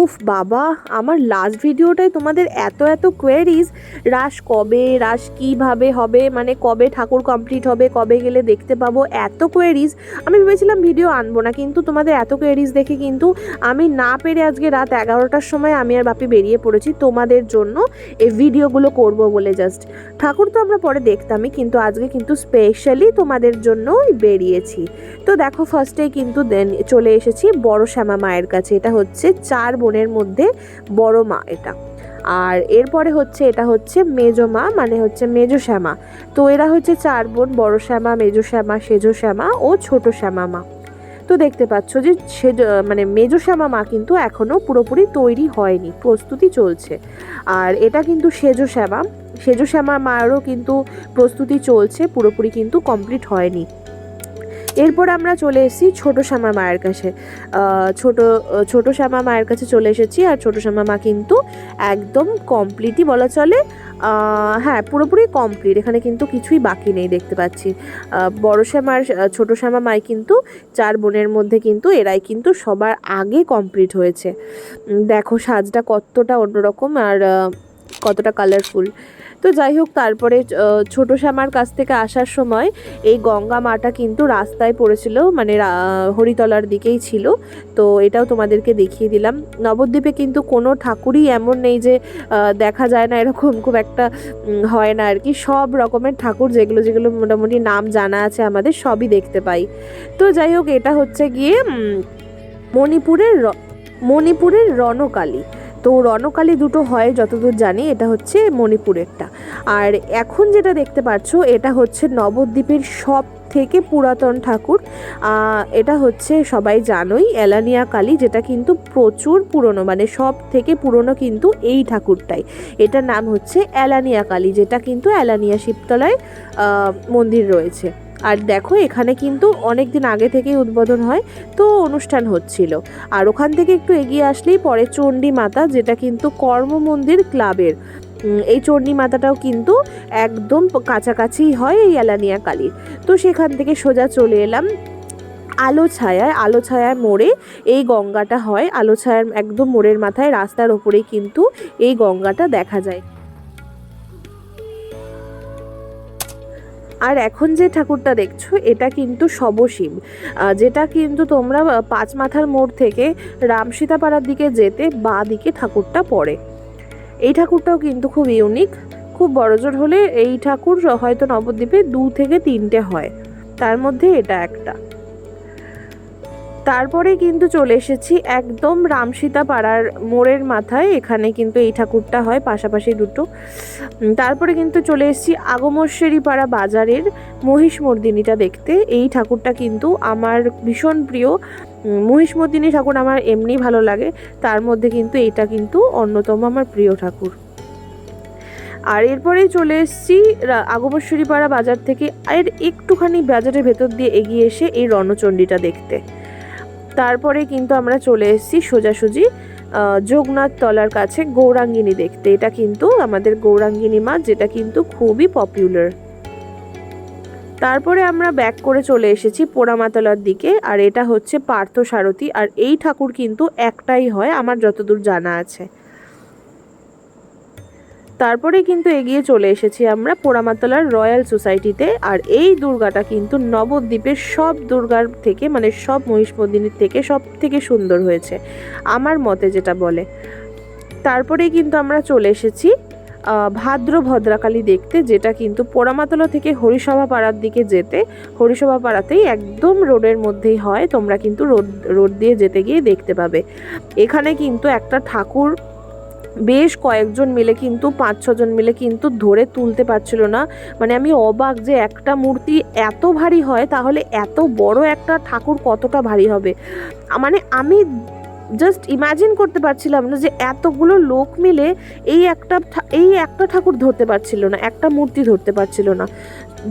উফ, বাবা, আমার লাস্ট ভিডিওটায় তোমাদের এত এত কোয়েরিজ রাস কবে রাস কীভাবে হবে মানে কবে ঠাকুর কমপ্লিট হবে, কবে গেলে দেখতে পাবো, এত কোয়েরিজ আমি ভেবেছিলাম ভিডিও আনব না, কিন্তু তোমাদের এত কোয়েরিজ দেখে কিন্তু আমি না পেরে আজকে রাত এগারোটার সময় আমি আর বাপি বেরিয়ে পড়েছি তোমাদের জন্য এই ভিডিওগুলো করব বলে জাস্ট ঠাকুর তো আমরা পরে দেখতামই, কিন্তু আজকে কিন্তু স্পেশালি তোমাদের জন্যই বেরিয়েছি। তো দেখো ফার্স্টেই কিন্তু চলে এসেছি বড় শ্যামা মায়ের কাছে। এটা হচ্ছে চার বোনের মধ্যে বড় মা এটা। আর এরপরে হচ্ছে, এটা হচ্ছে মেজো মা মানে হচ্ছে মেজো শ্যামা। তো এরা হচ্ছে চার বোন, বড় শ্যামা, মেজো শ্যামা, সেজো শ্যামা ও ছোট শ্যামা মা। তো দেখতে পাচ্ছ যে সেজ মানে মেজো শ্যামা মা কিন্তু এখনও পুরোপুরি তৈরি হয়নি, প্রস্তুতি চলছে। আর এটা কিন্তু সেজো শ্যামা। সেজো শ্যামা মায়েরও কিন্তু প্রস্তুতি চলছে, পুরোপুরি কিন্তু কমপ্লিট হয়নি। এরপর আমরা চলে এসেছি ছোট শ্যামা মায়ের কাছে। ছোট ছোট শ্যামা মায়ের কাছে চলে এসেছি আর ছোট শ্যামা মা কিন্তু একদম কমপ্লিটই বলা চলে। হ্যাঁ পুরোপুরি কমপ্লিট এখানে কিন্তু কিছুই বাকি নেই দেখতে পাচ্ছি। বড় শ্যামার, ছোট শ্যামা মাই কিন্তু চার বোনের মধ্যে কিন্তু এরাই কিন্তু সবার আগে কমপ্লিট হয়েছে। দেখো সাজটা কতটা অন্যরকম আর কতটা কালারফুল তো যাই হোক, তারপরে ছোট শ্যামার কাছ থেকে আসার সময় এই গঙ্গা মাটা কিন্তু রাস্তায় পড়েছিল মানে হরিতলার দিকেই ছিল। তো এটাও তোমাদেরকে দেখিয়ে দিলাম। নবদ্বীপে কিন্তু কোনো ঠাকুরই এমন নেই যে দেখা যায় না, এরকম খুব একটা হয় না আর কি। সব রকমের ঠাকুর যেগুলো যেগুলো মোটামুটি নাম জানা আছে আমাদের, সবই দেখতে পাই। তো যাই হোক, এটা হচ্ছে গিয়ে মণিপুরের মণিপুরের রণকালী। তো রণকালী দুটো হয়, যতদূর জানি, এটা হচ্ছে মণিপুরেরটা। আর এখন যেটা দেখতে পাচ্ছ এটা হচ্ছে নবদ্বীপের সব থেকে পুরাতন ঠাকুর। এটা হচ্ছে সবাই জানোই এলানিয়া কালী যেটা কিন্তু প্রচুর পুরনো মানে সব থেকে পুরনো কিন্তু এই ঠাকুরটাই। এটার নাম হচ্ছে এলানিয়া কালী যেটা কিন্তু এলানিয়া শিবতলায় মন্দির রয়েছে। আর দেখো, এখানে কিন্তু অনেক দিন আগে থেকেই উদ্বোধন হয়, তো অনুষ্ঠান হচ্ছিল। আর ওখান থেকে একটু এগিয়ে আসলেই পরে চণ্ডী মাতা, যেটা কিন্তু কর্ম মন্দির ক্লাবের এই চণ্ডী মাতাটাও কিন্তু একদম কাছাকাছি হয় এই এলানিয়া কালীর। তো সেখান থেকে সোজা চলে এলাম আলো ছায়ায় আলো ছায়ায় মোড়ে এই গঙ্গাটা হয়। আলো ছায়ার একদম মোড়ের মাথায়, রাস্তার ওপরেই কিন্তু এই গঙ্গাটা দেখা যায়। আর এখন যে ঠাকুরটা দেখছ, এটা কিন্তু শবশিব যেটা কিন্তু তোমরা পাঁচ মাথার মোড় থেকে রামসীতাপাড়ার দিকে যেতে বা দিকে ঠাকুরটা পড়ে। এই ঠাকুরটাও কিন্তু খুব ইউনিক খুব বড়জোর হলে এই ঠাকুর হয়তো নবদ্বীপে দু থেকে তিনটে হয়। তার মধ্যে এটা একটা। তারপরে কিন্তু চলে এসেছি একদম রামসীতা পাড়ার মোড়ের মাথায়। এখানে কিন্তু এই ঠাকুরটা হয়, পাশাপাশি দুটো। তারপরে কিন্তু চলে এসেছি আগমশ্বরী পাড়া বাজারের মহিষমর্দিনীটা দেখতে। এই ঠাকুরটা কিন্তু আমার ভীষণ প্রিয়। মহিষমর্দিনী ঠাকুর আমার এমনি ভালো লাগে। তার মধ্যে কিন্তু এইটা কিন্তু অন্যতম আমার প্রিয় ঠাকুর। আর এরপরেই চলে এসেছি রা- আগমশ্বরী পাড়া বাজার থেকে। এর একটুখানি বাজারের ভেতর দিয়ে এগিয়ে এসে এই রণচণ্ডীটা দেখতে। তারপরে কিন্তু আমরা চলে এসেছি সোজাসুজি যোগনাথ তলার কাছে গৌরাঙ্গিনী দেখতে। এটা কিন্তু আমাদের গৌরাঙ্গিনী মাছ যেটা কিন্তু খুবই পপুলার তারপরে আমরা ব্যাক করে চলে এসেছি পোড়ামাতলার দিকে, আর এটা হচ্ছে পার্থ সারথী আর এই ঠাকুর কিন্তু একটাই হয়, আমার যতদূর জানা আছে। তারপরে কিন্তু এগিয়ে চলে এসেছি আমরা পোড়ামাতলার রয়্যাল সোসাইটিতে। আর এই দুর্গাটা কিন্তু নবদ্বীপের সব দুর্গার থেকে মানে সব মহিষমর্দিনীর থেকে সব থেকে সুন্দর হয়েছে, আমার মতে যেটা বলে। তারপরেই কিন্তু আমরা চলে এসেছি ভাদ্র ভদ্রাকালী দেখতে, যেটা কিন্তু পোড়ামাতলা থেকে হরিসভা পাড়ার দিকে যেতে, হরিসভা পাড়াতেই একদম রোডের মধ্যেই হয়, তোমরা কিন্তু রোড রোড দিয়ে যেতে গিয়ে দেখতে পাবে। এখানে কিন্তু একটা ঠাকুর বেশ কয়েকজন মিলে কিন্তু পাঁচ ছজন মিলে কিন্তু ধরে তুলতে পারছিল না। মানে আমি অবাক যে একটা মূর্তি এত ভারী হয়, তাহলে এত বড় একটা ঠাকুর কতটা ভারী হবে? মানে আমি জাস্ট ইমাজিন করতে পারছিলাম না যে এতগুলো লোক মিলে এই একটা এই একটা ঠাকুর ধরতে পারছিল না, একটা মূর্তি ধরতে পারছিল না।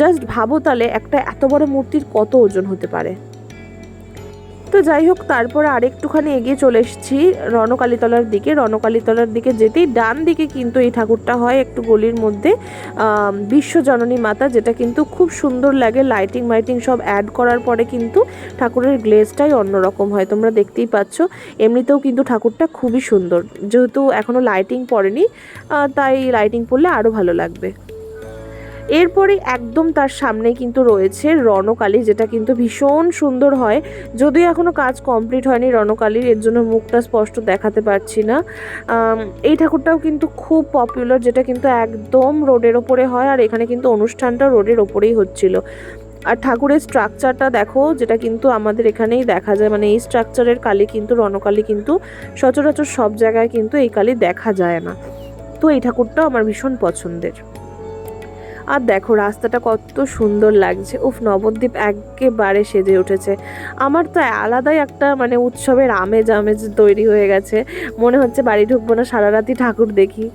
জাস্ট ভাবো তাহলে একটা এত বড় মূর্তির কত ওজন হতে পারে? তো যাই হোক, তারপর আরেকটুখানি এগিয়ে চলে এসেছি রণকালীতলার দিকে। রণকালীতলার দিকে যেতেই ডান দিকে কিন্তু এই ঠাকুরটা হয় একটু গলির মধ্যে। বিশ্বজননী মাতা, যেটা কিন্তু খুব সুন্দর লাগে। লাইটিং মাইটিং সব অ্যাড করার পরে কিন্তু ঠাকুরের গ্লেজটাই অন্যরকম হয়, তোমরা দেখতেই পাচ্ছ। এমনিতেও কিন্তু ঠাকুরটা খুবই সুন্দর। যেহেতু এখনও লাইটিং পড়েনি তাই লাইটিং পড়লে আরও ভালো লাগবে। এরপরে একদম তার সামনে কিন্তু রয়েছে রণকালী, যেটা কিন্তু ভীষণ সুন্দর হয়। যদিও এখনও কাজ কমপ্লিট হয়নি রণকালীর, এর জন্য মুখটা স্পষ্ট দেখাতে পারছি না। এই ঠাকুরটাও কিন্তু খুব পপুলার যেটা কিন্তু একদম রোডের ওপরে হয় আর এখানে কিন্তু অনুষ্ঠানটা রোডের ওপরেই হচ্ছিল। আর ঠাকুরের স্ট্রাকচারটা দেখো, যেটা কিন্তু আমাদের এখানেই দেখা যায়। মানে এই স্ট্রাকচারের কালী কিন্তু, রণকালী কিন্তু সচরাচর সব জায়গায় কিন্তু এই কালী দেখা যায় না। তো এই ঠাকুরটাও আমার ভীষণ পছন্দের। আর দেখো, রাস্তাটা কত সুন্দর লাগছে। উফ, নবদ্বীপ একেবারে সেজে উঠেছে। আমার তো আলাদাই একটা মানে উৎসবের আমেজ আমেজ তৈরি হয়ে গেছে। মনে হচ্ছে বাড়ি ঢুকবো না, সারা রাতি ঠাকুর দেখি।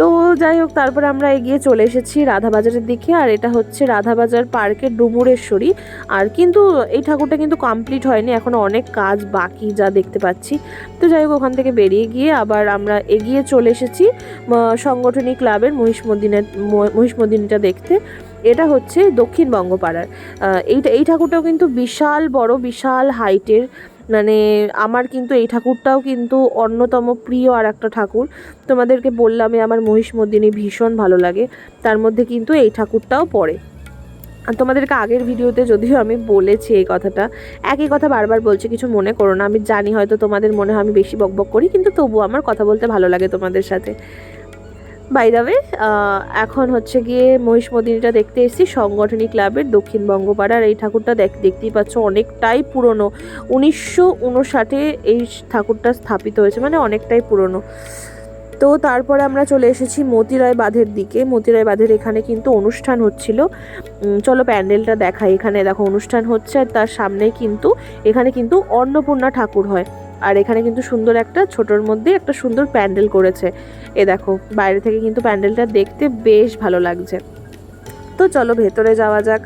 তো যাই হোক, তারপরে আমরা এগিয়ে চলে এসেছি রাধাবাজারের দিকে, আর এটা হচ্ছে রাধাবাজার পার্কের ডুমুরেশ্বরী। আর কিন্তু এই ঠাকুরটা কিন্তু কমপ্লিট হয়নি এখনও অনেক কাজ বাকি যা দেখতে পাচ্ছি। তো যাই হোক, ওখান থেকে বেরিয়ে গিয়ে আবার আমরা এগিয়ে চলে এসেছি সংগঠনী ক্লাবের মহিষমদিনের মহিষমদিনীটা দেখতে। এটা হচ্ছে দক্ষিণ বঙ্গপাড়ার। এইটা এই ঠাকুরটাও কিন্তু বিশাল বড়, বিশাল হাইটের। মানে আমার কিন্তু এই ঠাকুরটাও কিন্তু অন্যতম প্রিয় আর একটা ঠাকুর। তোমাদেরকে বললামই আমার মহিষমর্দিনী ভীষণ ভালো লাগে। তার মধ্যে কিন্তু এই ঠাকুরটাও পড়ে। তোমাদেরকে আগের ভিডিওতে যদিও আমি বলেছি এই কথাটা, একই কথা বারবার বলছি, কিছু মনে করো না। আমি জানি হয়তো তোমাদের মনে হয় আমি বেশি বকবক করি, কিন্তু তবুও আমার কথা বলতে ভালো লাগে তোমাদের সাথে। বাই দ্য এখন হচ্ছে গিয়ে মহিষমদিনীটা দেখতে এসেছি, সংগঠনী ক্লাবের দক্ষিণবঙ্গ পাড়ার এই ঠাকুরটা দেখ, দেখতেই পাচ্ছ অনেকটাই পুরনো। উনিশশো উনষাটে এই ঠাকুরটা স্থাপিত হয়েছে মানে অনেকটাই পুরনো। তো তারপরে আমরা চলে এসেছি মতিরায় বাঁধের দিকে। মতিরায় বাঁধের এখানে কিন্তু অনুষ্ঠান হচ্ছিল। চলো প্যান্ডেলটা দেখাই। এখানে দেখো অনুষ্ঠান হচ্ছে আর তার সামনেই কিন্তু, এখানে কিন্তু অন্নপূর্ণা ঠাকুর হয়। আর এখানে কিন্তু সুন্দর একটা, ছোটোর মধ্যে একটা সুন্দর প্যান্ডেল করেছে। এ দেখো, বাইরে থেকে কিন্তু প্যান্ডেলটা দেখতে বেশ ভালো লাগছে। তো চলো ভেতরে যাওয়া যাক।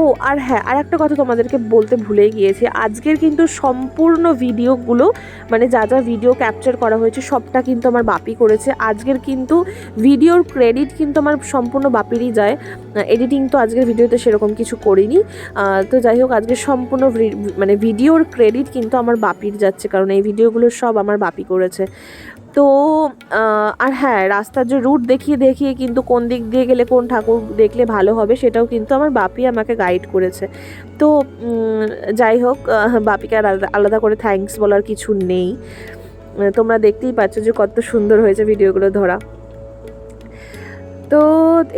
ও, আর হ্যাঁ আর একটা কথা তোমাদেরকে বলতে ভুলেই গিয়েছি। আজকের কিন্তু সম্পূর্ণ ভিডিওগুলো মানে যা যা ভিডিও ক্যাপচার করা হয়েছে, সবটা কিন্তু আমার বাপি করেছে। আজকের কিন্তু ভিডিওর ক্রেডিট কিন্তু আমার সম্পূর্ণ বাপিরই যায়। এডিটিং তো আজকের ভিডিওতে সেরকম কিছু করিনি। তো যাই হোক আজকে সম্পূর্ণ মানে ভিডিওর ক্রেডিট কিন্তু আমার বাপির যাচ্ছে, কারণ এই ভিডিওগুলো সব আমার বাপি করেছে। তো আর হ্যাঁ রাস্তার যে রুট দেখিয়ে দেখিয়ে কিন্তু কোন দিক দিয়ে গেলে কোন ঠাকুর দেখলে ভালো হবে সেটাও কিন্তু আমার বাপি আমাকে গাইড করেছে। তো যাই হোক বাপিকে আর আলাদা- করে থ্যাংকস বলার কিছু নেই। তোমরা দেখতেই পাচ্ছ যে কত সুন্দর হয়েছে ভিডিওগুলো ধরা। তো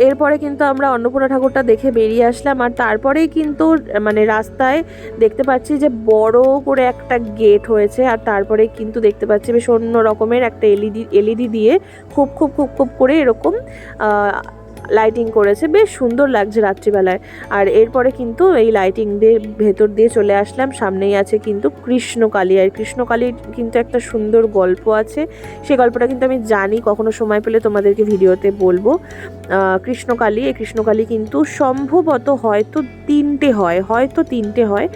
এরপরে কিন্তু আমরা অন্নপূর্ণা ঠাকুরটা দেখে বেরিয়ে আসলাম। আর তারপরেই কিন্তু মানে রাস্তায় দেখতে পাচ্ছি যে বড় করে একটা গেট হয়েছে। আর তারপরে কিন্তু দেখতে পাচ্ছি বেশ অন্য রকমের একটা এলইডি এলইডি দিয়ে খুব খুব খুব খুব করে এরকম লাইটিং করেছে, বেশ সুন্দর লাগছে রাত্রিবেলায়। আর এরপরে কিন্তু এই লাইটিং দিয়ে ভেতর দিয়ে চলে আসলাম, সামনেই আছে কিন্তু কৃষ্ণকালী। আর কৃষ্ণকালীর কিন্তু একটা সুন্দর গল্প আছে। সেই গল্পটা কিন্তু আমি জানি, কখনো সময় পেলে তোমাদেরকে ভিডিওতে বলব। কৃষ্ণকালী, এই কৃষ্ণকালী কিন্তু সম্ভবত হয়তো তিনটে হয়, হয়তো তিনটে হয়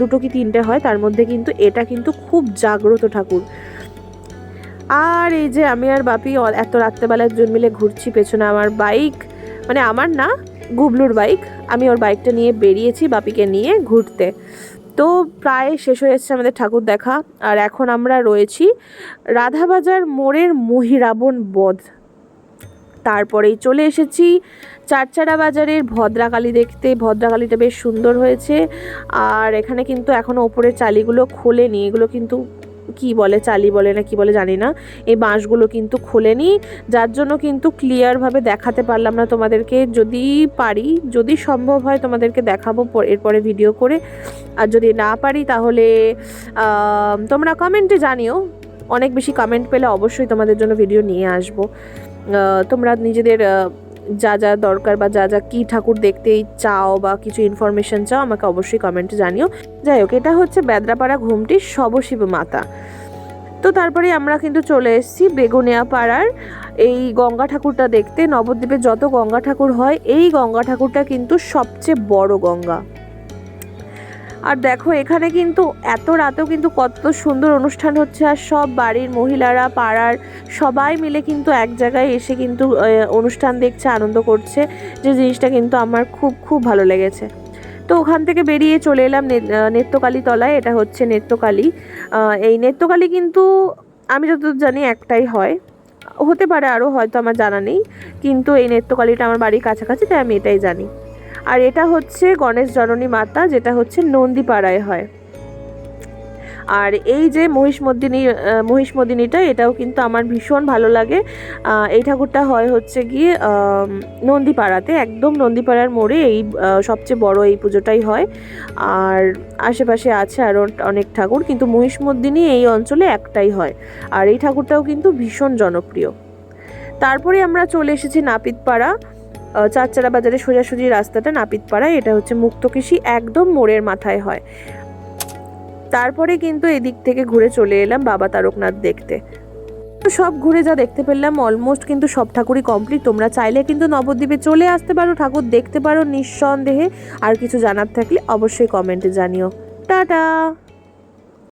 দুটো কি তিনটে হয়, তার মধ্যে কিন্তু এটা কিন্তু খুব জাগ্রত ঠাকুর। আর এই যে আমি আর বাপি এত রাত্রেবেলায় দুজন মিলে ঘুরছি, পেছনে আমার বাইক মানে আমার না, গুবলুর বাইক, আমি ওর বাইকটা নিয়ে বেরিয়েছি বাপিকে নিয়ে ঘুরতে। তো প্রায় শেষ হয়ে এসেছে আমাদের ঠাকুর দেখা, আর এখন আমরা রয়েছি রাধাবাজার মোড়ের মহিরাবণ বধ। তারপরেই চলে এসেছি চারচারা বাজারের ভদ্রাকালী দেখতে। ভদ্রাকালীটা বেশ সুন্দর হয়েছে, আর এখানে কিন্তু এখনও ওপরের চালিগুলো খোলেনি, এগুলো কিন্তু কি বলে চালি বলে না কি বলে জানি না। এই বাঁশগুলো কিন্তু খোলেনি যার জন্য কিন্তু ক্লিয়ারভাবে দেখাতে পারলাম না তোমাদেরকে। যদি পারি, যদি সম্ভব হয় তোমাদেরকে দেখাবো এরপরে ভিডিও করে। আর যদি না পারি তাহলে তোমরা কমেন্টে জানিও। অনেক বেশি কমেন্ট পেলে অবশ্যই তোমাদের জন্য ভিডিও নিয়ে আসব। তোমরা নিজেদের যা যা দরকার বা যা যা কী ঠাকুর দেখতে চাও বা কিছু ইনফরমেশন চাও, আমাকে অবশ্যই কমেন্টে জানিও। যাই হোক, এটা হচ্ছে বেদরাপাড়া ঘুমটি শবশিব মাতা। তো তারপরে আমরা কিন্তু চলে এসেছি বেগুনিয়া পাড়ার এই গঙ্গা ঠাকুরটা দেখতে, নবদ্বীপে যত গঙ্গা ঠাকুর হয়, এই গঙ্গা ঠাকুরটা কিন্তু সবচেয়ে বড় গঙ্গা। আর দেখো এখানে কিন্তু এত রাতেও কিন্তু কত সুন্দর অনুষ্ঠান হচ্ছে আর সব বাড়ির মহিলারা পাড়ার সবাই মিলে কিন্তু এক জায়গায় এসে কিন্তু অনুষ্ঠান দেখছে আনন্দ করছে। যে জিনিসটা কিন্তু আমার খুব খুব ভালো লেগেছে। তো ওখান থেকে বেরিয়ে চলে এলাম নে- আহ, তলায়। এটা হচ্ছে নেত্রকালী আহ, এই নেত্রকালী কিন্তু আমি যতদূর জানি একটাই হয়। হতে পারে আরও হয়তো আমার জানা নেই। কিন্তু এই নেত্রকালীটা আমার বাড়ির কাছাকাছি তাই আমি এটাই জানি। আর এটা হচ্ছে গণেশ জননী মাতা যেটা হচ্ছে নন্দীপাড়ায় হয়। আর এই যে মহিষমর্দিনী আহ, মহিষমর্দিনীটা এটাও কিন্তু আমার ভীষণ ভালো লাগে। এই ঠাকুরটা হয় হচ্ছে গিয়ে নন্দীপাড়াতে একদম নন্দীপাড়ার মোড়ে এই সবচেয়ে বড় এই পুজোটাই হয়। আর আশেপাশে আছে আরও অনেক ঠাকুর কিন্তু মহিষমর্দিনী এই অঞ্চলে একটাই হয়। আর এই ঠাকুরটাও কিন্তু ভীষণ জনপ্রিয়। তারপরে আমরা চলে এসেছি নাপিতপাড়া। চারচারা বাজারে সোজাসুজি রাস্তাটা নাপিতপাড়া এটা হচ্ছে মুক্তকৃষি একদম মোড়ের মাথায় হয়। তারপরে কিন্তু এদিক থেকে ঘুরে চলে এলাম বাবা তারকনাথ দেখতে। তো সব ঘুরে যা দেখতে পেলাম অলমোস্ট কিন্তু সব ঠাকুরই কমপ্লিট তোমরা চাইলে কিন্তু নবদ্বীপে চলে আসতে পারো, ঠাকুর দেখতে পারো নিঃসন্দেহে। আর কিছু জানার থাকলে অবশ্যই কমেন্টে জানিও। টাটা!